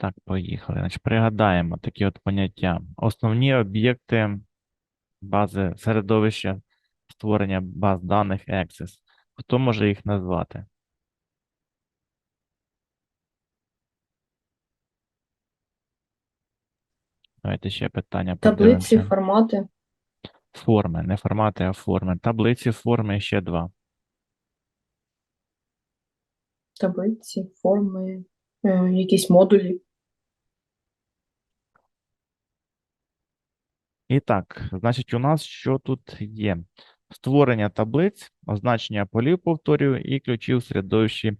Так, поїхали. Значить, пригадаємо такі от поняття. Основні об'єкти бази середовища створення баз даних Access. Хто може їх назвати? Давайте ще питання Таблиці, подивимося. формати, Форми, не формати, а форми. Таблиці, форми ще два. таблиці, форми, е, якісь модулі. І так, значить, у нас що тут є? Створення таблиць, означення полів, повторюю, і ключів в середовищі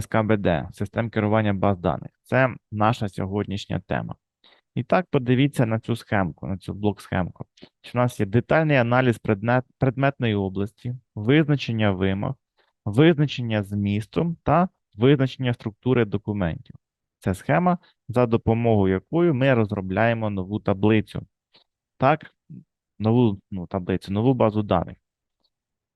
СКБД, систем керування баз даних. Це наша сьогоднішня тема. І так, подивіться на цю схемку, на цю блок-схемку. У нас є детальний аналіз предмет, предметної області, визначення вимог, визначення змісту та визначення структури документів. Це схема, за допомогою якої ми розробляємо нову таблицю. Так, нову ну, таблицю, нову базу даних.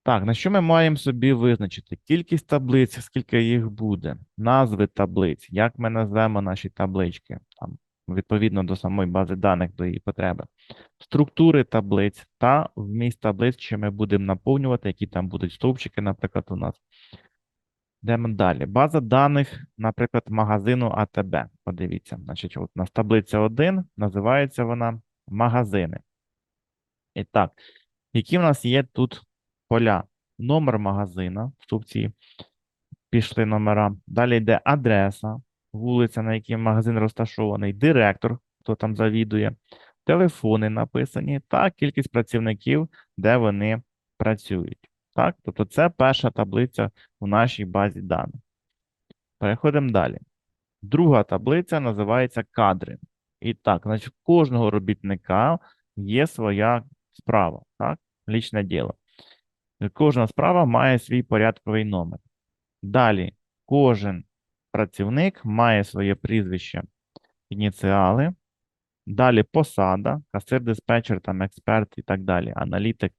Так, на що ми маємо собі визначити? Кількість таблиць, скільки їх буде, назви таблиць, як ми назвемо наші таблички, там, відповідно до самої бази даних, до її потреби, структури таблиць та вміст таблиць, що ми будемо наповнювати, які там будуть стовпчики, наприклад, у нас. Йдемо далі. База даних, наприклад, магазину АТБ. Подивіться, значить, от у нас таблиця 1, називається вона магазини. І так, які в нас є тут поля? Номер магазина в стовпці, пішли номера. Далі йде адреса, вулиця, на якій магазин розташований, директор, хто там завідує, телефони написані та кількість працівників, де вони працюють. Так? Тобто це перша таблиця в нашій базі даних. Переходимо далі. Друга таблиця називається кадри. І так, значить, у кожного робітника є своя справа, так? Лічне діло. Кожна справа має свій порядковий номер. Далі, кожен працівник має своє прізвище, ініціали. Далі посада, касир, диспетчер, там, експерт і так далі, аналітик.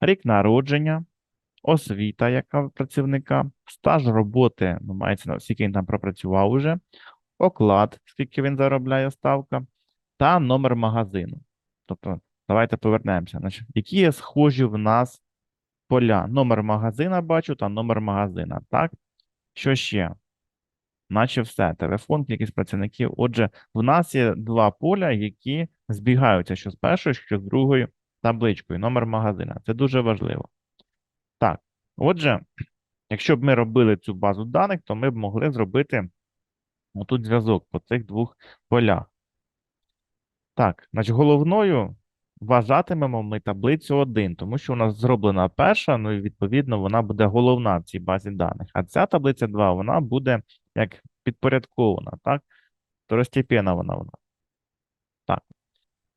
Рік народження, освіта, яка працівника, стаж роботи, ну, мається на скільки він там пропрацював уже, оклад, скільки він заробляє ставка, та номер магазину. Тобто, давайте повернемося. Значить, які є схожі в нас поля? Номер магазина бачу та номер магазина. Так? Що ще? Наче все. Телефон, кількість працівників. Отже, в нас є два поля, які збігаються що з першою, що з другою табличкою, номер магазина. Це дуже важливо. Так, отже, якщо б ми робили цю базу даних, то ми б могли зробити отут зв'язок по цих двох полях. Так, значить, головною вважатимемо ми таблицю 1, тому що у нас зроблена перша, ну і відповідно вона буде головна в цій базі даних. А ця таблиця 2, вона буде як підпорядкована, так? Второстепенна вона вона. Так.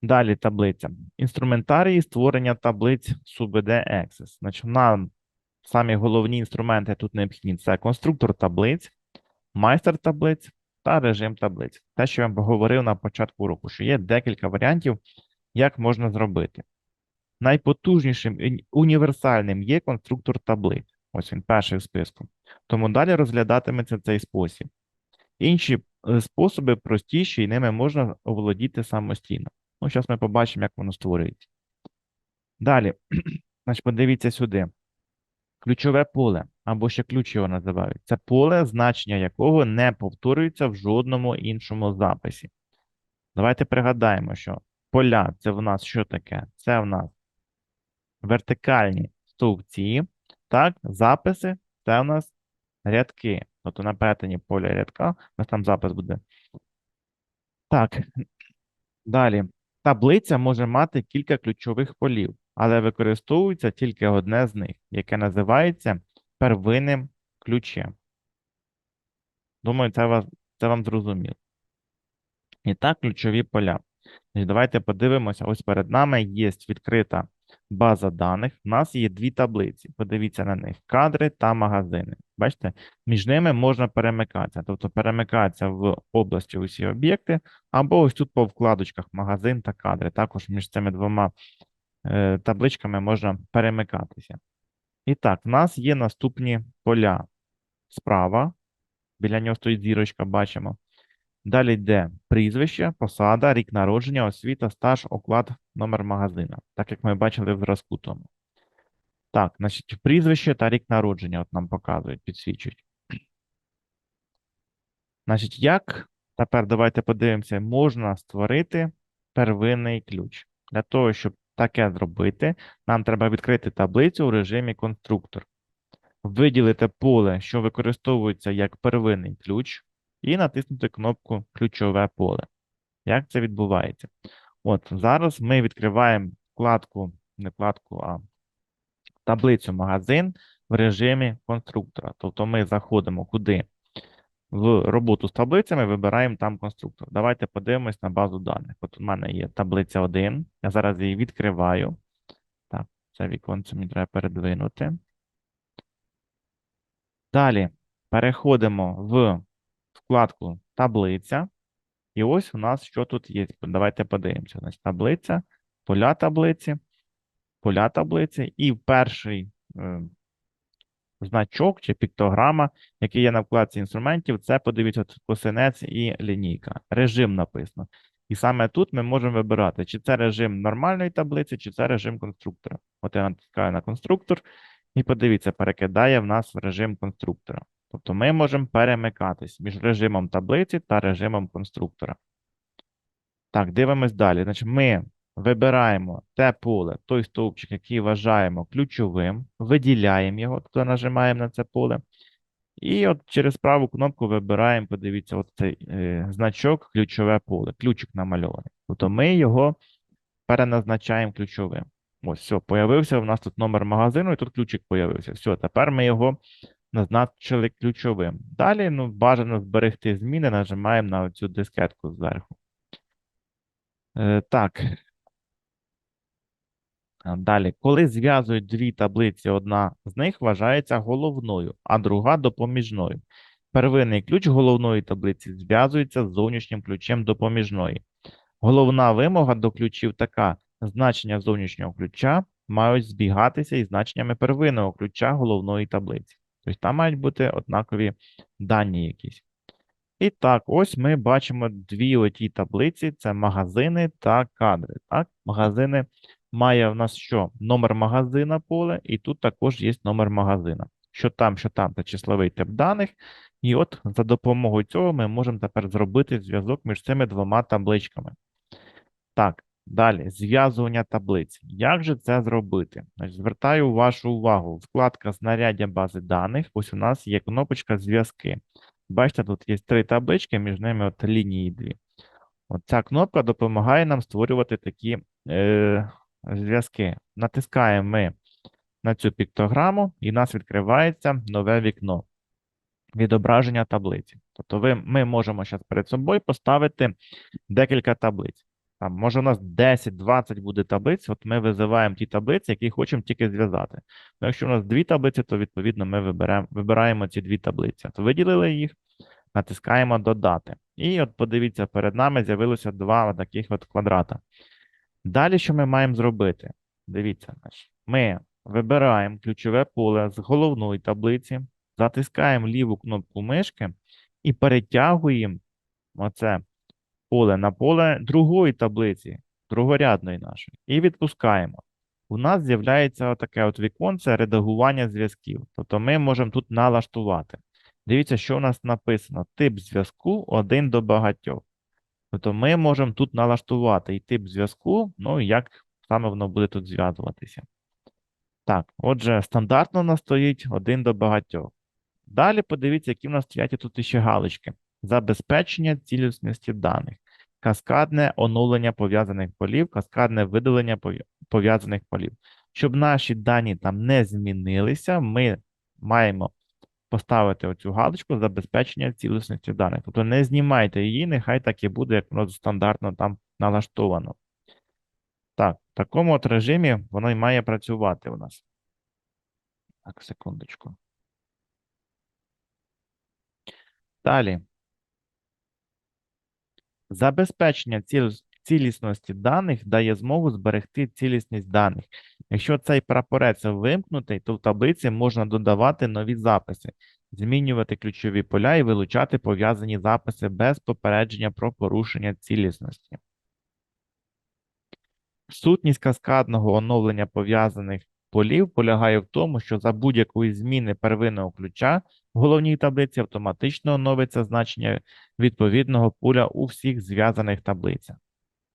Далі таблиця. Інструментарії створення таблиць SUBD Access. Значить, нам самі головні інструменти тут необхідні. Це конструктор таблиць, майстер таблиць та режим таблиць. Те, що я вам говорив на початку уроку, що є декілька варіантів, як можна зробити. Найпотужнішим і універсальним є конструктор таблиць. Ось він перший в списку. Тому далі розглядатиметься цей спосіб. Інші е, способи простіші, і ними можна оволодіти самостійно. Ну, зараз ми побачимо, як воно створюється. Далі, значить, подивіться сюди. Ключове поле, або ще ключ його називають. Це поле, значення якого не повторюється в жодному іншому записі. Давайте пригадаємо, що поля це в нас що таке? Це в нас вертикальні стовпці, так, записи це в нас рядки. Тобто на перетині поля рядка, у нас там запис буде. Так, далі. Таблиця може мати кілька ключових полів, але використовується тільки одне з них, яке називається первинним ключем. Думаю, це, вас, це вам зрозуміло. І так, ключові поля. Давайте подивимося. Ось перед нами є відкрита база даних. У нас є дві таблиці. Подивіться на них: кадри та магазини. Бачите, між ними можна перемикатися. Тобто перемикатися в області усі об'єкти, або ось тут по вкладочках магазин та кадри. Також між цими двома табличками можна перемикатися. І так, в нас є наступні поля. Справа, біля нього стоїть зірочка, бачимо. Далі йде прізвище, посада, рік народження, освіта, стаж, оклад, номер магазина. Так як ми бачили в зразку тому. Так, значить, прізвище та рік народження от нам показують, підсвічують. Значить, як тепер давайте подивимося, можна створити первинний ключ. Для того, щоб таке зробити, нам треба відкрити таблицю у режимі конструктор. Виділити поле, що використовується як первинний ключ, і натиснути кнопку Ключове поле. Як це відбувається? От зараз ми відкриваємо вкладку, не вкладку, а таблицю магазин в режимі конструктора. Тобто ми заходимо куди? В роботу з таблицями, вибираємо там конструктор. Давайте подивимось на базу даних. От у мене є таблиця 1. Я зараз її відкриваю. Так, це віконце мені треба передвинути. Далі переходимо в вкладку таблиця. І ось у нас що тут є. Давайте подивимося. Значить, таблиця, поля таблиці, поля таблиці, і перший е, значок чи піктограма, який є на вкладці інструментів, це подивіться тут косинець і лінійка. Режим написано. І саме тут ми можемо вибирати, чи це режим нормальної таблиці, чи це режим конструктора. От я натискаю на конструктор, і подивіться, перекидає в нас в режим конструктора. Тобто ми можемо перемикатись між режимом таблиці та режимом конструктора. Так, дивимось далі. Значить, ми вибираємо те поле, той стовпчик, який вважаємо ключовим, виділяємо його, тобто нажимаємо на це поле. І от через праву кнопку вибираємо, подивіться, от цей е, значок ключове поле, ключик намальований. Тобто ми його переназначаємо ключовим. Ось, все, появився у нас тут номер магазину, і тут ключик появився. Все, тепер ми його назначили ключовим. Далі ну, бажано зберегти зміни, нажимаємо на цю дискетку зверху. Е, так. Далі, коли зв'язують дві таблиці, одна з них вважається головною, а друга допоміжною. Первинний ключ головної таблиці зв'язується з зовнішнім ключем допоміжної. Головна вимога до ключів така: значення зовнішнього ключа мають збігатися із значеннями первинного ключа головної таблиці. Тобто там мають бути однакові дані якісь. І так, ось ми бачимо дві оті таблиці: це магазини та кадри. Так, магазини має в нас що? Номер магазина поле, і тут також є номер магазина. Що там, що там, це числовий тип даних. І от за допомогою цього ми можемо тепер зробити зв'язок між цими двома табличками. Так, далі зв'язування таблиць. Як же це зробити? Значить, Звертаю вашу увагу. Вкладка знаряддя бази даних. Ось у нас є кнопочка зв'язки. Бачите, тут є три таблички, між ними от лінії дві. От ця кнопка допомагає нам створювати такі е, зв'язки. Натискаємо ми на цю піктограму, і у нас відкривається нове вікно відображення таблиці. Тобто ви, ми можемо зараз перед собою поставити декілька таблиць. Там, може, у нас 10-20 буде таблиць, от ми визиваємо ті таблиці, які хочемо тільки зв'язати. Ну, якщо у нас дві таблиці, то відповідно ми виберемо, вибираємо ці дві таблиці. То виділили їх, натискаємо додати. І от подивіться, перед нами з'явилося два таких от квадрата. Далі, що ми маємо зробити? Дивіться, ми вибираємо ключове поле з головної таблиці, затискаємо ліву кнопку мишки і перетягуємо оце поле на поле другої таблиці, другорядної нашої, і відпускаємо. У нас з'являється таке от віконце редагування зв'язків. Тобто ми можемо тут налаштувати. Дивіться, що у нас написано: тип зв'язку один до багатьох. Тобто ми можемо тут налаштувати і тип зв'язку, ну і як саме воно буде тут зв'язуватися. Так, отже, стандартно у нас стоїть один до багатьох. Далі подивіться, які в нас стоять тут ще галочки. Забезпечення цілісності даних, каскадне оновлення пов'язаних полів, каскадне видалення пов'язаних полів. Щоб наші дані там не змінилися, ми маємо поставити оцю галочку забезпечення цілісності даних. Тобто не знімайте її, нехай так і буде, як воно стандартно там налаштовано. Так, в такому от режимі воно і має працювати у нас. Так, секундочку. Далі. Забезпечення ціл- цілісності даних дає змогу зберегти цілісність даних. Якщо цей прапорець вимкнутий, то в таблиці можна додавати нові записи. змінювати ключові поля і вилучати пов'язані записи без попередження про порушення цілісності. Сутність каскадного оновлення пов'язаних полів полягає в тому, що за будь-якої зміни первинного ключа в головній таблиці автоматично оновиться значення відповідного поля у всіх зв'язаних таблицях.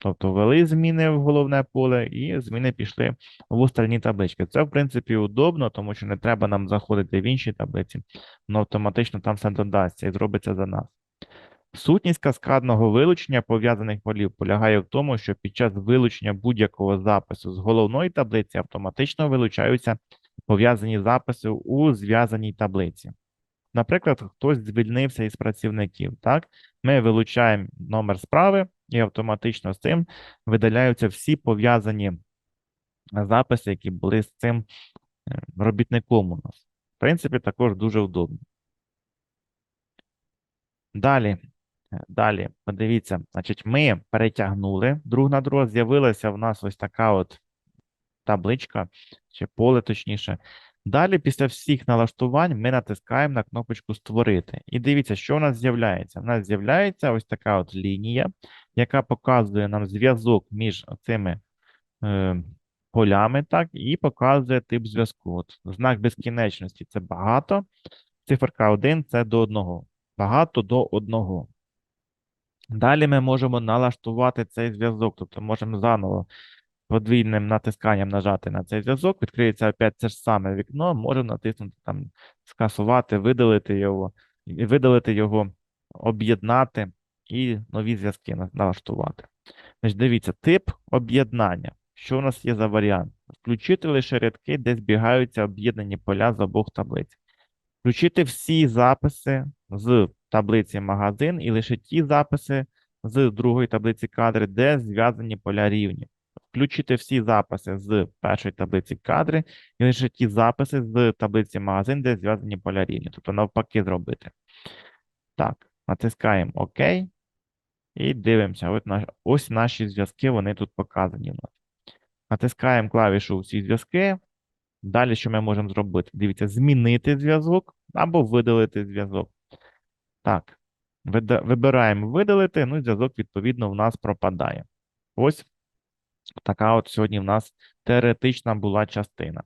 Тобто ввели зміни в головне поле і зміни пішли в остальні таблички. Це, в принципі, удобно, тому що не треба нам заходити в інші таблиці, воно автоматично там все додасться і зробиться за нас. Сутність каскадного вилучення пов'язаних полів полягає в тому, що під час вилучення будь-якого запису з головної таблиці автоматично вилучаються пов'язані записи у зв'язаній таблиці. Наприклад, хтось звільнився із працівників, так? Ми вилучаємо номер справи і автоматично з цим видаляються всі пов'язані записи, які були з цим е, робітником у нас. В принципі, також дуже удобно. Далі, е, далі, подивіться, значить, ми перетягнули друг на друга, з'явилася в нас ось така от табличка, чи поле точніше. Далі, після всіх налаштувань, ми натискаємо на кнопочку Створити. І дивіться, що у нас з'являється. У нас з'являється ось така от лінія, яка показує нам зв'язок між цими е, полями, так, і показує тип зв'язку. Знак безкінечності це багато, циферка 1 це до 1. Багато до 1. Далі ми можемо налаштувати цей зв'язок, тобто можемо заново подвійним натисканням нажати на цей зв'язок, відкриється опять це ж саме вікно, можемо натиснути там скасувати, видалити його, видалити його, об'єднати і нові зв'язки налаштувати. Значить, дивіться, тип об'єднання. Що у нас є за варіант? Включити лише рядки, де збігаються об'єднані поля з обох таблиць. Включити всі записи з таблиці магазин і лише ті записи з другої таблиці кадри, де зв'язані поля рівні. Включити всі записи з першої таблиці кадри і лише ті записи з таблиці магазин, де зв'язані поля рівні. Тобто навпаки зробити. Так, натискаємо ОК і дивимося. Наш, ось наші зв'язки, вони тут показані. Натискаємо клавішу всі зв'язки. Далі, що ми можемо зробити? Дивіться, змінити зв'язок або видалити зв'язок. Так, вибираємо видалити, ну зв'язок, відповідно, в нас пропадає. Ось така от сьогодні в нас теоретична була частина.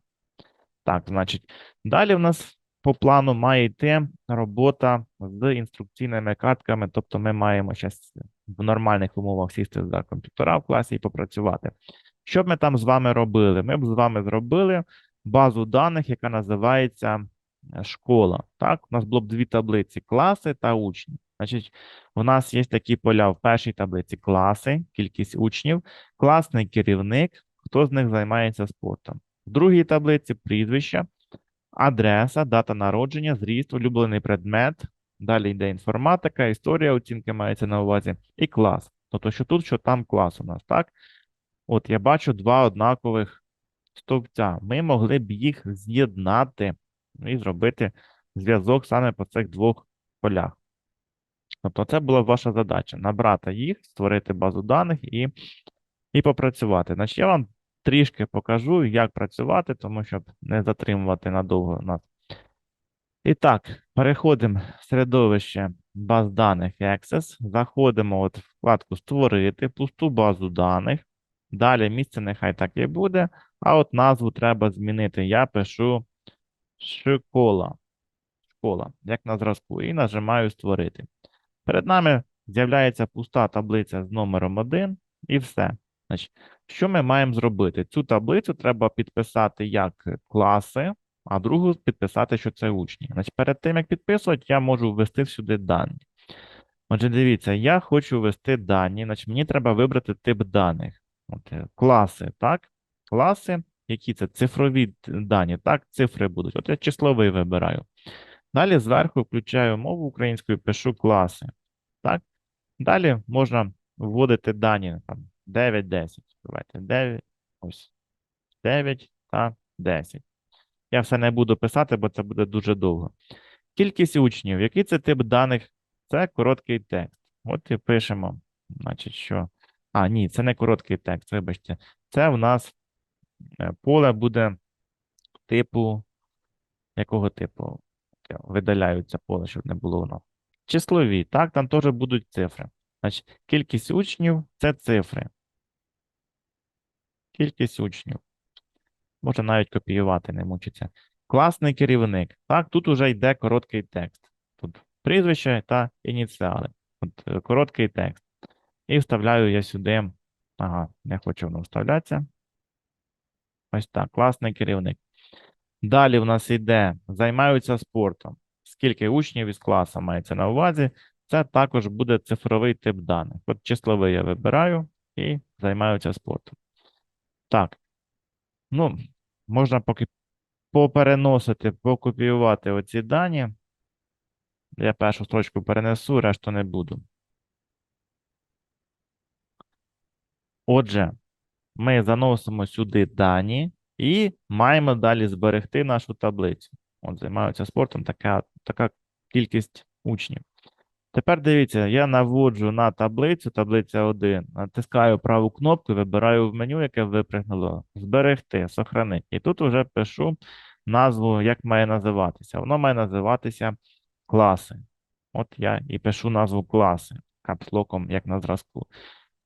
Так, значить, далі в нас по плану має йти робота з інструкційними картками, тобто ми маємо зараз в нормальних умовах сісти за комп'ютера в класі і попрацювати. Що б ми там з вами робили? Ми б з вами зробили базу даних, яка називається школа. Так, у нас було б дві таблиці: класи та учні. Значить, у нас є такі поля в першій таблиці класи, кількість учнів, класний керівник, хто з них займається спортом. В другій таблиці прізвища, адреса, дата народження, зріст, улюблений предмет. Далі йде інформатика, історія оцінки мається на увазі, і клас. Тобто, що тут, що там клас у нас, так? От я бачу два однакових стовпця. Ми могли б їх з'єднати і зробити зв'язок саме по цих двох полях. Тобто, це була ваша задача набрати їх, створити базу даних і, і попрацювати. Значить, я вам трішки покажу, як працювати, тому щоб не затримувати надовго нас. І так, переходимо в середовище баз даних Access, заходимо от в вкладку Створити пусту базу даних. Далі місце нехай так і буде, а от назву треба змінити. Я пишу школа. Школа, як на зразку, і нажимаю Створити. Перед нами з'являється пуста таблиця з номером 1 і все. Значить, що ми маємо зробити? Цю таблицю треба підписати як класи, а другу підписати, що це учні. Значить, перед тим, як підписувати, я можу ввести сюди дані. Отже, дивіться, я хочу ввести дані, значить мені треба вибрати тип даних. От, е, класи, так? Класи, які це цифрові дані, так, цифри будуть. От я числовий вибираю. Далі зверху включаю мову українською, пишу класи. Так? Далі можна вводити дані там 9, 10. Давайте 9, ось 9 та 10. Я все не буду писати, бо це буде дуже довго. Кількість учнів. Який це тип даних? Це короткий текст. От і пишемо. Значить, що. А, ні, це не короткий текст, вибачте. Це в нас поле буде типу. Якого типу? Я Видаляю це поле, щоб не було воно. Числові, так, там теж будуть цифри. Значить, кількість учнів це цифри. Кількість учнів. Можна навіть копіювати, не мучиться. Класний керівник. Так, тут уже йде короткий текст. Тут прізвище та ініціали. От, е, короткий текст. І вставляю я сюди. Ага, не хочу воно вставлятися. Ось так, класний керівник. Далі в нас йде, займаються спортом. Скільки учнів із класу мається на увазі, це також буде цифровий тип даних. От числовий я вибираю і займаються спортом. Так. Ну, можна поки попереносити, покопіювати оці дані. Я першу строчку перенесу, решту не буду. Отже, ми заносимо сюди дані і маємо далі зберегти нашу таблицю. От займаються спортом така, така кількість учнів. Тепер дивіться, я наводжу на таблицю, таблиця 1, натискаю праву кнопку вибираю в меню, яке випригнуло. Зберегти, сохранити. І тут вже пишу назву, як має називатися. Воно має називатися класи. От я і пишу назву класи капслоком, як на зразку.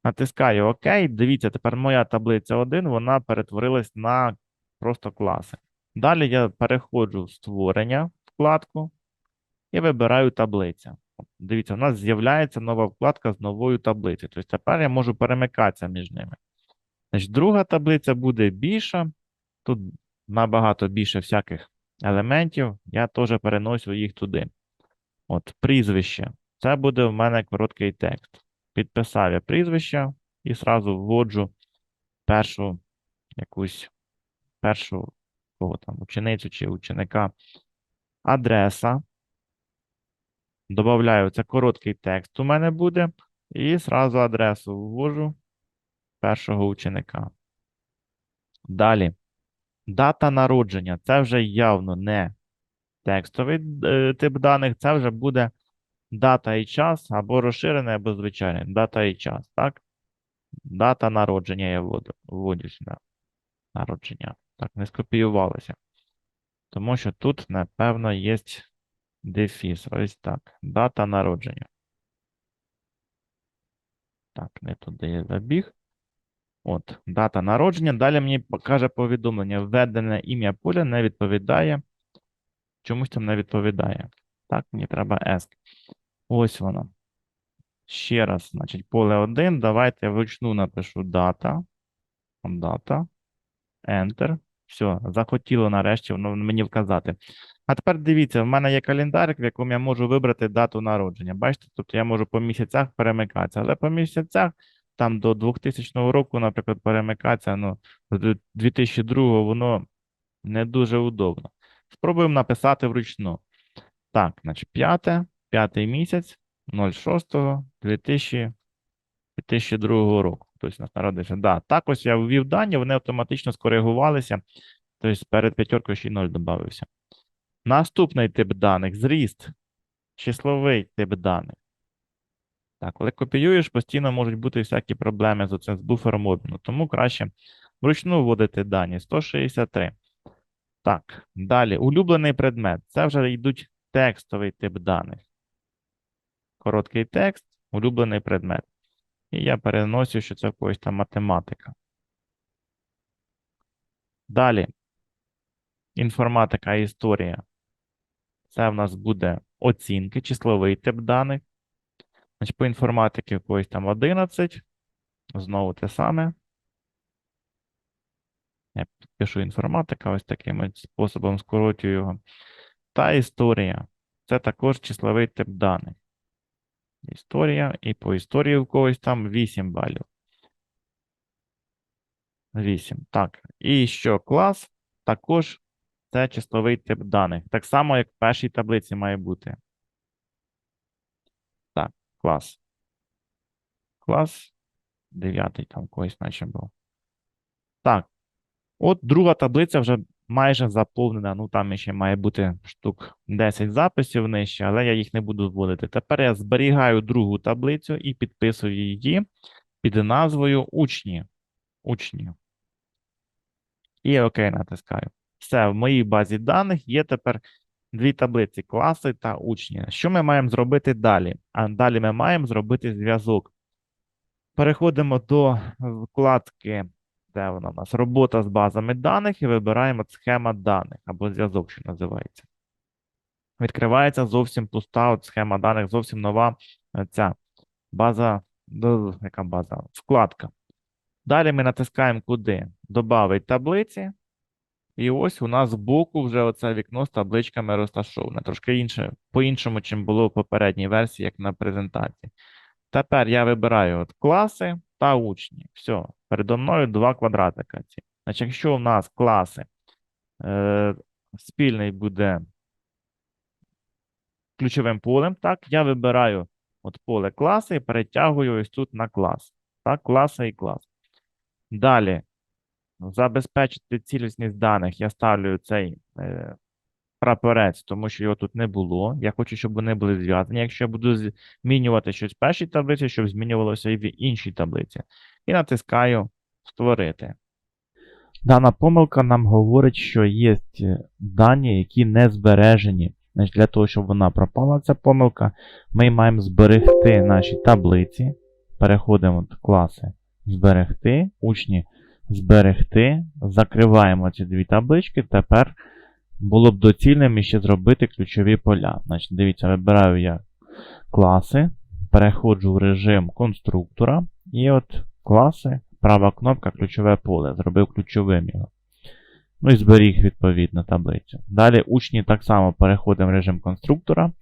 Натискаю ОК. Дивіться, тепер моя таблиця 1, вона перетворилась на просто класи. Далі я переходжу в створення вкладку і вибираю таблиця. Дивіться, у нас з'являється нова вкладка з новою таблицею. Тобто тепер я можу перемикатися між ними. Значить, друга таблиця буде більша. Тут набагато більше всяких елементів. Я теж переношу їх туди. От, прізвище. Це буде в мене короткий текст. Підписав я прізвище і зразу вводжу першу якусь першу кого там, ученицю чи ученика. Адреса. Добавляю, це короткий текст у мене буде. І зразу адресу ввожу першого ученика. Далі. Дата народження. Це вже явно не текстовий е, тип даних, це вже буде дата і час, або розширений, або звичайний. Дата і час, так? Дата народження я вводю сюди. Народження. Так, не скопіювалося. Тому що тут, напевно, є дефіс. Ось так. Дата народження. Так, не туди я забіг. От, дата народження. Далі мені покаже повідомлення. Введене ім'я поля не відповідає. Чомусь там не відповідає. Так, мені треба ESC. Ось воно. Ще раз, значить, поле 1. Давайте я вручну напишу дата. Дата. Enter. Все, захотіло нарешті воно мені вказати. А тепер дивіться, в мене є календарик, в якому я можу вибрати дату народження. Бачите, тобто я можу по місяцях перемикатися, але по місяцях там до 2000 року, наприклад, перемикатися, ну, до 2002 воно не дуже удобно. Спробуємо написати вручну. Так, значить, 5, 5 місяць 06 2002 року. Тобто нас народився. Да, так ось я ввів дані, вони автоматично скоригувалися. Тобто перед п'ятеркою ще й 0 додався. Наступний тип даних зріст. Числовий тип даних. Так, коли копіюєш, постійно можуть бути всякі проблеми з оцим з буфером обміну. Тому краще вручну вводити дані 163. Так, далі. Улюблений предмет. Це вже йдуть текстовий тип даних. Короткий текст, улюблений предмет. І я переносю, що це когось там математика. Далі. Інформатика і історія. Це в нас буде оцінки, числовий тип даних. Значить, по інформатиці в когось там 11. Знову те саме. Я пишу інформатика, ось таким способом скорочую його. Та історія. Це також числовий тип даних. Історія. І по історії в когось там 8 балів. 8. Так. І що клас? Також це числовий тип даних. Так само, як в першій таблиці має бути. Так, клас. Клас. Дев'ятий там когось наче був. Так. От друга таблиця вже майже заповнена. Ну, там ще має бути штук 10 записів нижче, але я їх не буду вводити. Тепер я зберігаю другу таблицю і підписую її під назвою Учні. Учні. І ОК натискаю. Все, в моїй базі даних є тепер дві таблиці класи та учні. Що ми маємо зробити далі? А далі ми маємо зробити зв'язок. Переходимо до вкладки, де вона у нас? Робота з базами даних і вибираємо схема даних або зв'язок, що називається. Відкривається зовсім пуста от схема даних, зовсім нова е, ця база, яка база? Вкладка. Далі ми натискаємо куди? Добавить таблиці. І ось у нас збоку вже оце вікно з табличками розташоване. Трошки інше, по-іншому, чим було в попередній версії, як на презентації. Тепер я вибираю от класи та учні. Все, передо мною два квадратика. Ці. Значить, якщо у нас класи е, спільний буде ключовим полем, так, я вибираю от поле класи і перетягую ось тут на клас. Так, класи і клас. Далі, забезпечити цілісність даних, я ставлю цей е, прапорець, тому що його тут не було. Я хочу, щоб вони були зв'язані. Якщо я буду змінювати щось в першій таблиці, щоб змінювалося і в іншій таблиці. І натискаю Створити. Дана помилка нам говорить, що є дані, які не збережені. Значить, для того, щоб вона пропала, ця помилка, ми маємо зберегти наші таблиці. Переходимо в класи зберегти, учні зберегти, закриваємо ці дві таблички. Тепер було б доцільним ще зробити ключові поля. Значить, дивіться, вибираю я класи, переходжу в режим конструктора, і от класи, права кнопка, ключове поле. Зробив ключовим його. Ну і зберіг відповідно таблицю. Далі учні так само переходимо в режим конструктора.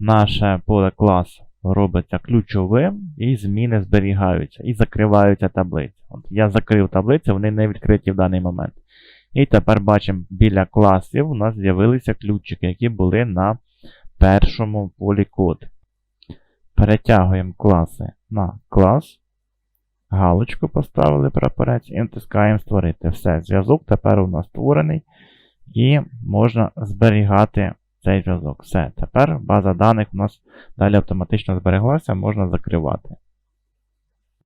Наше поле клас робиться ключовим, і зміни зберігаються і закриваються таблиці. От я закрив таблиці, вони не відкриті в даний момент. І тепер бачимо, біля класів у нас з'явилися ключики, які були на першому полі код. Перетягуємо класи на клас. Галочку поставили прапорець і натискаємо створити. Все, зв'язок тепер у нас створений. І можна зберігати цей зв'язок. Все, тепер база даних у нас далі автоматично збереглася, можна закривати.